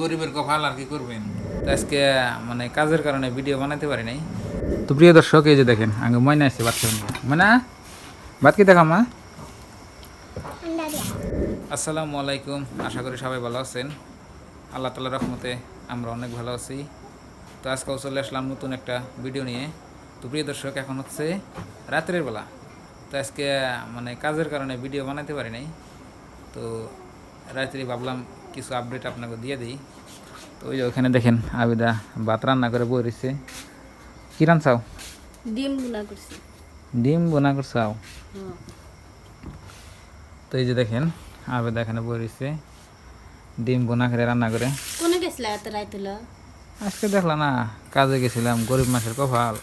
গরিবের কপাল আর কি করবেন? আজকে মানে কাজের কারণে ভিডিও বানাতে পারি নাই। তো প্রিয় দর্শক এই যে দেখেন আগে ময়না আসছে বাচ্চা ময়না বাদ কি দেখা মা? আসসালামু আলাইকুম আশা করি সবাই ভালো আছেন। আল্লাহ তালার রহমতে আমরা অনেক ভালো আছি। তো আজকেও চলে আসলাম নতুন একটা ভিডিও নিয়ে। তো প্রিয় দর্শক এখন হচ্ছে রাত্রের বেলা। তো আজকে মানে কাজের কারণে ভিডিও বানাতে পারি নাই। তো রাত্রি ভাবলাম কিছু আপডেট আপনাকে দিয়ে দিই। তো ওই যে ওখানে দেখেন আবিদা ভাত রান্না করে বই রয়েছে কী রান্নাও ডিম গুনা করছি। ডিম বোনা করছাও। তো এই যে দেখেন আবেদা এখানে বই রয়েছে ডিম বোনা করে রান্না করে। কোনে গেছিলা এত রাইতুল আজকে দেখলাম না কাজে গেছিলাম গরিব মাসের কপাল।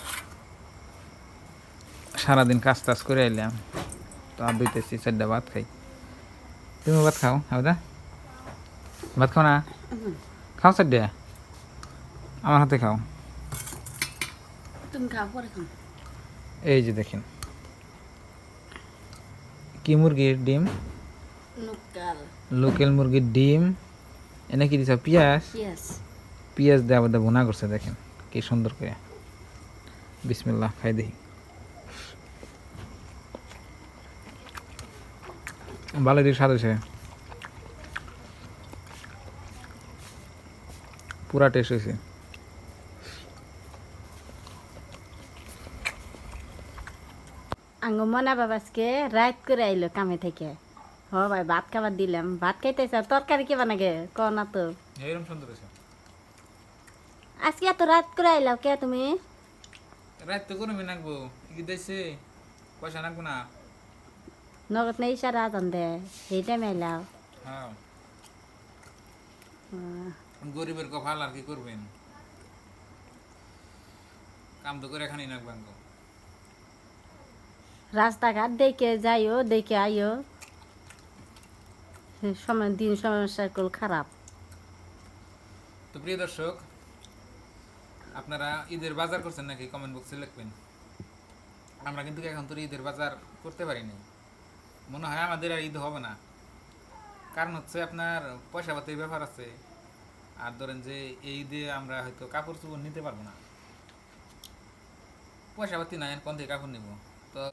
সারাদিন কাজ টাজ করে আইলাম। তো আর দুইতেছি চারটা ভাত খাই। তুমি ভাত খাও আবেদা? ভাত খাও না? খাও চারটা আমার হাতে খাও। তুমি খাও পরে খাও। এই যে দেখেন। কি মুরগির ডিম? লোকাল। মুরগির ডিম। এনে কি দিছ? পেঁয়াজ? পেঁয়াজ। দিয়ে আবার ভুনা করছে দেখেন। কি সুন্দর করে। বিসমিল্লাহ খাই দেখি। ভালো দিক স্বাদ হয়েছে। পুরা টেস্ট হয়েছে। আঙ্গ মনা বাবাসকে রাত করে আইলো কামে থেকে। হ ভাই ভাত খাবার দিলাম। ভাত খাইতেছে তরকারি কি বানাগে? ক না তো। এরকম সুন্দর হয়েছে। আজকে এত রাত করে আইলাও কে তুমি? রাত তো করবি নাকবো। দিয়েছে পয়সা নাকবো না। নগদ নেই সারা আজান দে। সেই টাইমে আইলাও। হ্যাঁ। গরিবের কপাল আর কি করবেন? কাম তো করে এখানেই নাকবেন রাস্তাঘাট দেখে যাইও দেখে আইও। সময় দিন সমস্যা কল খারাপ। তো প্রিয় দর্শক আপনারা ঈদের বাজার করছেন নাকি? কমেন্ট বক্সে লিখবেন। আমরা কিন্তু এখন তো ঈদের বাজার করতে পারিনি মনে হয় আমাদের আর ঈদ হবে না। কারণ হচ্ছে আপনার পয়সা পাতির ব্যাপার আছে। আর ধরেন যে এই ঈদে আমরা হয়তো কাপড় চোপড় নিতে পারব না। পয়সা পাতি নাই কোন থেকে কাপড় নিব?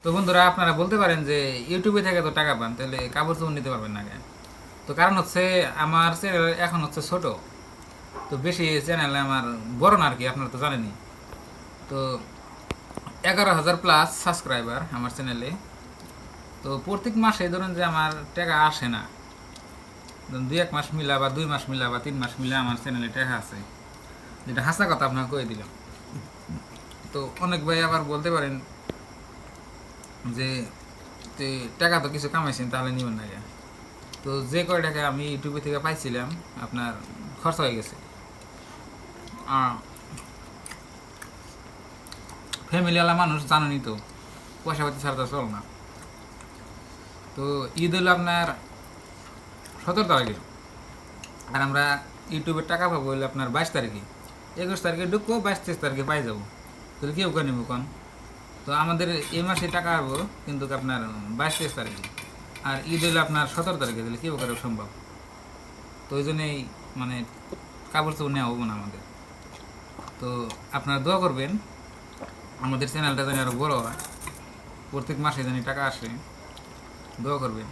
তো বন্ধুরা, আপনারা বলতে পারেন যে ইউটিউবে থেকে তো টাকা পান, তাহলে কাপড় চোপড় নিতে পারবেন না কেন? তো কারণ হচ্ছে আমার চ্যানেল এখন হচ্ছে ছোট। তো বেশি চ্যানেলে আমার বড় না আর কি, আপনারা তো জানেনই। তো এগারো হাজার প্লাস সাবস্ক্রাইবার আমার চ্যানেলে তো প্রত্যেক মাসে ধরুন যে আমার টাকা আসে না। দুই এক মাস মিলা বা দুই মাস মিলা বা তিন মাস মিলা আমার চ্যানেলে টাকা আছে। যেটা হাসা কথা আপনাকে কয়ে দিলাম। তো অনেক ভাই আবার বলতে পারেন যে টাকা তো কিছু কামাইছেন, তাহলে নিবেন না? তো যে কয় টাকা আমি ইউটিউবে থেকে পাইছিলাম, আপনার খরচ হয়ে গেছে। ফ্যামিলিওয়ালা মানুষ জানেনই তো, পয়সা পাতি ছাড়া চল না। তো ঈদ হলো আপনার সতেরো তারিখে। আর আমরা ইউটিউবের টাকা পাবো হলো আপনার বাইশ তারিখে। একুশ তারিখে ঢুকবো, বাইশ তেইশ তারিখে পাই যাব। তাহলে কেউ করে নেব কন? তো আমাদের এই মাসে টাকা পাবো, কিন্তু আপনার বাইশ তেইশ তারিখে। আর ঈদ হলো আপনার সতেরো তারিখে, তাহলে কেউ করে সম্ভব? তো ওই জন্যই মানে কাপড় চোপড় নেওয়া হব না আমাদের। তো আপনারা দোয়া করবেন, আমাদের চ্যানেলটা যেন আরও বড় হয়। প্রত্যেক মাসে যেন টাকা আসে, দোয়া করবেন।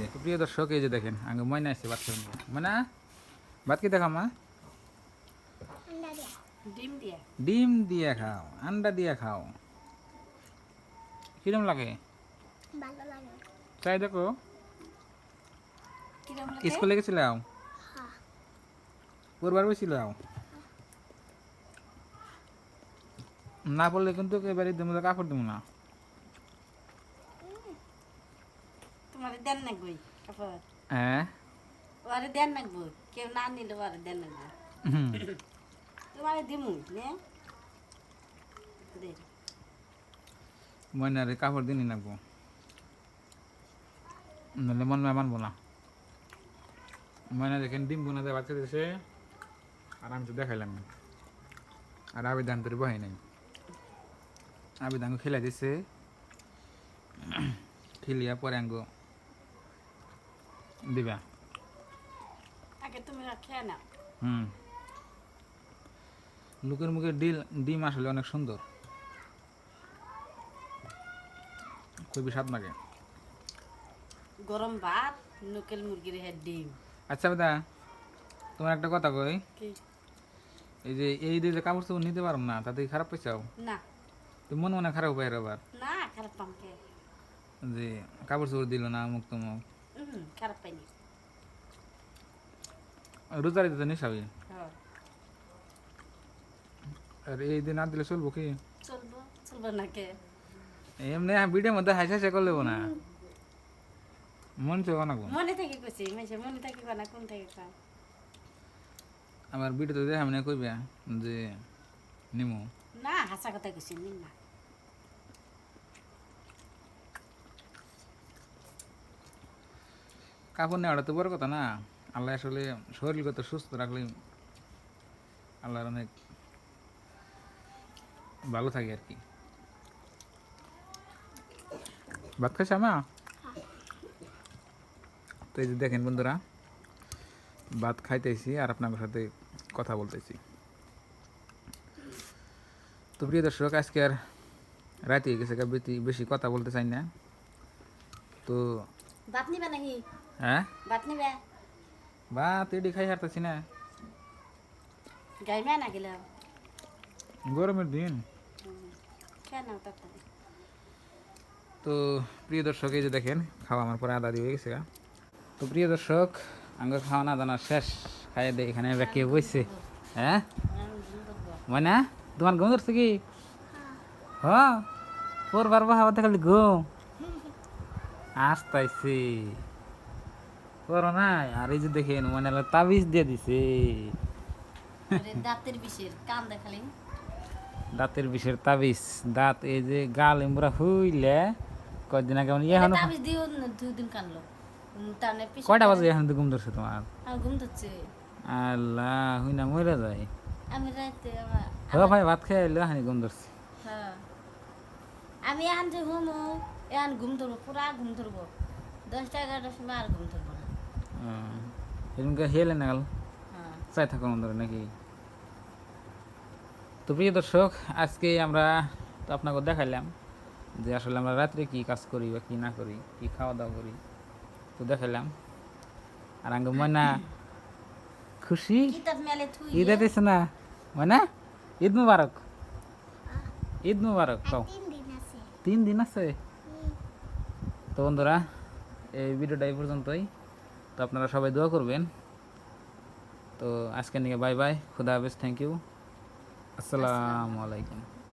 দেখো। প্রিয় দর্শক এই যে দেখেন আগে ময়না আসছে বাচ্চা। ময়না ভাত কি দেখা মা? ডিম দিয়ে। ডিম দিয়ে খাও আন্ডা দিয়ে খাও। কিরম লাগে? চাই দেখো। কিরম স্কুলে গেছিলাম পড়বার বসছিলাম না পড়লে কিন্তু এবারে দেবো কাপড় দেবো না। তোমার দেন নাকবই কাপড় হ্যাঁ? ওরে দেন নাকবো কেউ না নিলে ওরে দেন নাকবো হুম। তোমারে দিমু নে। ময়নারে কাপড় দিনই নাকবো নাহলে মন মানবো না। ময়না দেখেন ডিম বোনা বাচ্চা দিয়েছে আর আমি তো দেখাইলাম না। আর আবেদন তোর বহাই নাই। আবেদন খেলা দিছে। খেলিয়া পরে আঙ্গ দিবা। আগে তুমি খেয়ে নাও। হুম। লোকের মুখে ডিল ডিম আসলে অনেক সুন্দর। খুবই স্বাদ লাগে। গরম ভাত লোকেল মুরগির হেড ডিম। আচ্ছা বেদা তোমার একটা কথা কই? কি? এই যে এই দিয়ে যে কাপড় চোপড় নিতে পারো না তাতে খারাপ পাইছাও না। তো মনে মনে খারাপ পাই আবার। না খারাপ যে কাপড় চোপড় দিল না মুখ তমুক। হুম খারাপ পাইনি। রোজারিতে তো নিসাবি হ্যাঁ। আর এই দিন না দিলে চলবো কি? চলবো চলবো না কে? এমনি ভিডিওর মধ্যে হাসি হাসি করলে না। মন চোখ না মনে থেকে কইছি মেসে মনে থেকে না কোন থেকে আমার ভিডিওতে দেখা মানে কইবে যে নিমু। না হাসা কথা কইছি নিন না। কাপড় নেওয়াটা তো বড় কথা না। আল্লাহ আসলে শরীরগত সুস্থ রাখলে আল্লাহর অনেক ভালো থাকে আর কি। ভাত খাইছে আমা? তো এই যে দেখেন বন্ধুরা, ভাত খাইতেছি আর আপনাদের সাথে কথা বলতেছি। তো প্রিয় দর্শক, আজকে আর রাতে গেছে বেশি- কথা বলতে চাই না। তো নাকি? হ্যাঁ ভাত নিবে ভাত এডি খাই হারতেছি না গাইমে না গেলাম গরমের দিন তাড়াতাড়ি তো প্রিয় দর্শক এই যে দেখেন খাওয়া আমার পরে আদা দিয়ে হয়ে গেছে তো প্রিয় দর্শক আঙ্গুর খাওয়া না দানা শেষ খাইয়ে দিয়ে এখানে কে বসছে হ্যাঁ মানে তোমার ঘুম ধরছে কি হ্যাঁ পর বারবার হাওয়া খালি ঘুম আসতাইছি করো নাই আর এই যে দেখেন মনে তাবিজ দিয়ে দিছে। দাঁতের বিষের কান দেখালি দাঁতের বিষের তাবিজ দাঁত এই যে গাল এমরা হইলে কয়দিন আগে মানে এখন তাবিজ দিও দুই দিন কানলো। কয়টা বাজে এখন ঘুম ধরছে তোমার? ঘুম ধরছে। আল্লাহ হুই না মরে যায়। আমি রাতে হ্যাঁ ভাই ভাত খেয়ে এলো হানি ঘুম ধরছে। হ্যাঁ। আমি যে ঘুম এখন ঘুম ধরবো পুরা ঘুম ধরবো। দশটা এগারোটার সময় আর ঘুম ধরবো এরকম হেলে না গেল হ্যাঁ। চাই থাকো ধরে নাকি? তো প্রিয় দর্শক আজকে আমরা তো আপনাকে দেখাইলাম যে আসলে আমরা রাত্রে কি কাজ করি বা কি না করি কি খাওয়া দাওয়া করি তো দেখাইলাম। আর আঙ্গ ময়না খুশি? ঈদ আইতেছে না? ময়না ঈদ মুবারক। ঈদ মুবারক কও। তিন দিন আছে। তো বন্ধুরা এই ভিডিওটা এই পর্যন্তই। তো আপনারা সবাই দোয়া করবেন। তো আজকে নিয়ে বাই বাই খুদা হাফেজ থ্যাংক ইউ আসসালামু আলাইকুম।